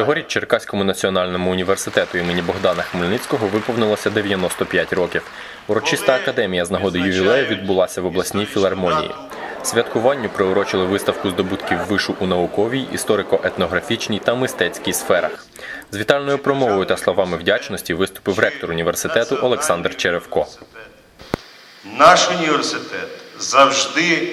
Цьогоріч Черкаському національному університету імені Богдана Хмельницького виповнилося 95 років. Урочиста академія з нагоди ювілею відбулася в обласній філармонії. Святкуванню приурочили виставку здобутків вишу у науковій, історико-етнографічній та мистецькій сферах. З вітальною промовою та словами вдячності виступив ректор університету Олександр Черевко. Наш університет завжди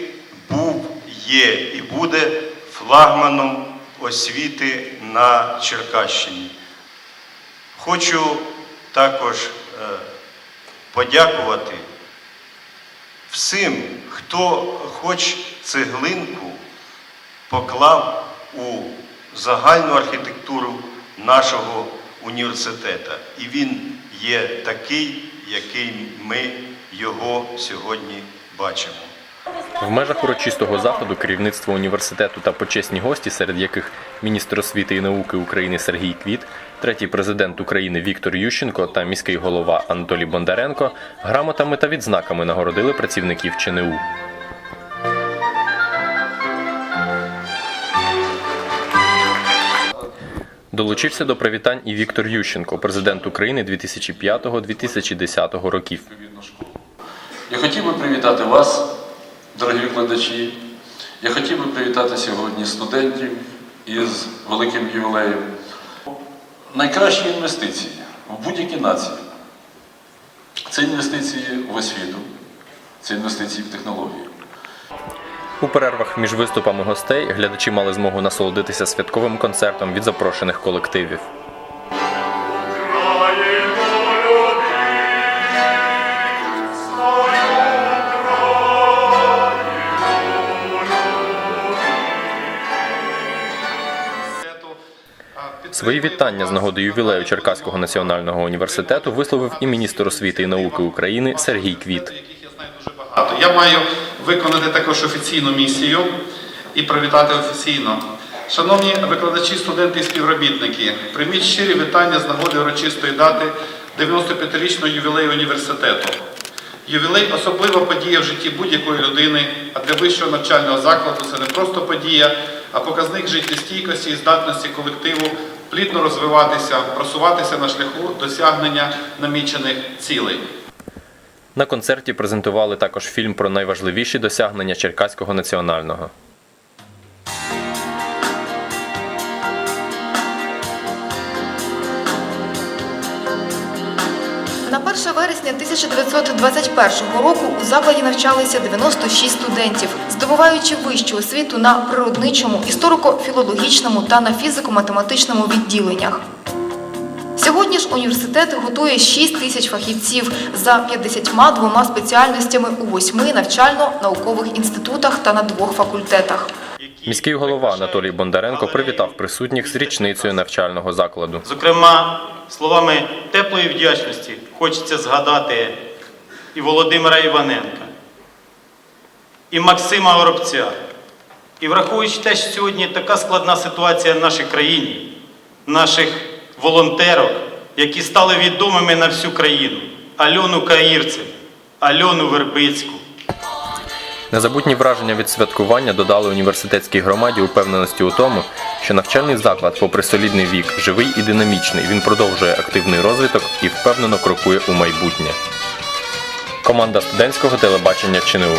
був, є і буде флагманом освіти на Черкащині. Хочу також е, подякувати всім, хто хоч цеглинку поклав у загальну архітектуру нашого університету. І він є такий, який ми його сьогодні бачимо. В межах урочистого заходу керівництво університету та почесні гості, серед яких міністр освіти і науки України Сергій Квіт, третій президент України Віктор Ющенко та міський голова Анатолій Бондаренко грамотами та відзнаками нагородили працівників ЧНУ. Долучився до привітань і Віктор Ющенко, президент України 2005-2010 років. Я хотів би привітати вас, дорогі викладачі. Я хотів би привітати сьогодні студентів із великим ювілеєм. Найкращі інвестиції в будь-якій нації це інвестиції в освіту, це інвестиції в технології. У перервах між виступами гостей глядачі мали змогу насолодитися святковим концертом від запрошених колективів. Свої вітання з нагоди ювілею Черкаського національного університету висловив і міністр освіти і науки України Сергій Квіт. Я маю виконати також офіційну місію і привітати офіційно. Шановні викладачі, студенти і співробітники, прийміть щирі вітання з нагоди урочистої дати 95-річного ювілею університету. Ювілей особлива подія в житті будь-якої людини, а для вищого навчального закладу це не просто подія, а показник життєстійкості і здатності колективу плідно розвиватися, просуватися на шляху досягнення намічених цілей. На концерті презентували також фільм про найважливіші досягнення Черкаського національного. На 1 вересня 1921 року у закладі навчалися 96 студентів, здобуваючи вищу освіту на природничому, історико-філологічному та на фізико-математичному відділеннях. Сьогодні ж університет готує 6 тисяч фахівців за 52 спеціальностями у восьми навчально-наукових інститутах та на двох факультетах. Міський голова Анатолій Бондаренко привітав присутніх з річницею навчального закладу. Зокрема, словами теплої вдячності хочеться згадати і Володимира Іваненка, і Максима Горобця. І враховуючи те, що сьогодні така складна ситуація в нашій країні, наших волонтерок, які стали відомими на всю країну, Альону Каїрцев, Альону Вербицьку, Незабутні враження від святкування додали університетській громаді упевненості у тому, що навчальний заклад, попри солідний вік, живий і динамічний. Він продовжує активний розвиток і впевнено крокує у майбутнє. Команда студентського телебачення ЧНУ.